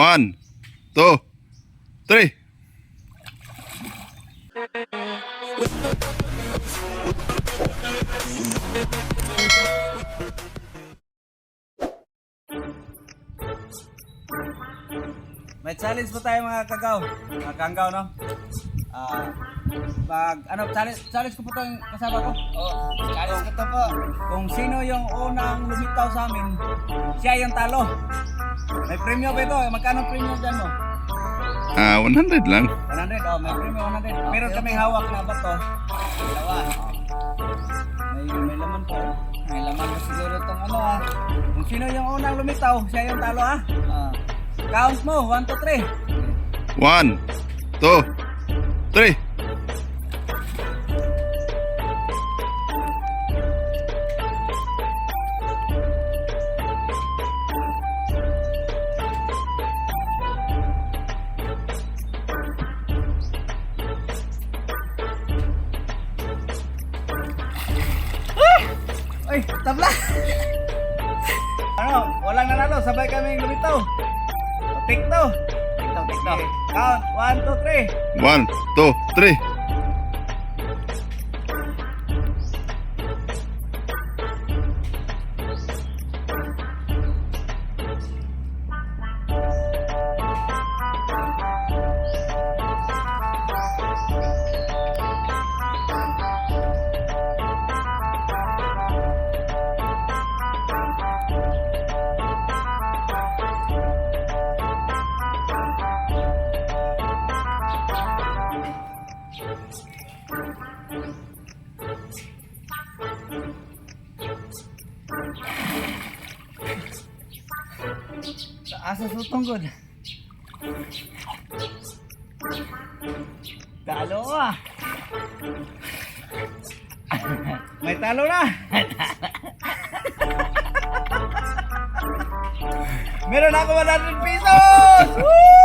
One, two, three. May challenge po tayo mga kagaw. Mga kanggaw, no? Ah, pag ano challenge challenge ko po to yung kasama ko. Oh, challenge ko to po. Kung sino yung unang lumitaw sa amin, siya yung talo. May premium ba ito? Magkano premium dyan mo? Ah, 100 lang. 100, oh, may premium 100. Meron kaming hawak na bato. Dalawa. May, may laman po. May laman po siguro itong ano ah. Kung sino yung unang lumitaw, siya yung talo ah. ah. Count mo, 1, 2, 3. 1, 2, 3. Uy, tabla! ano, walang nanalo, sabay kami lumitaw. Tikto! Tikto, tikto. Count, 1, 2, 3. 1, 2, 3. Asa sutong good. Talo ah. May talo na. Meron ako 100 pesos! Woo!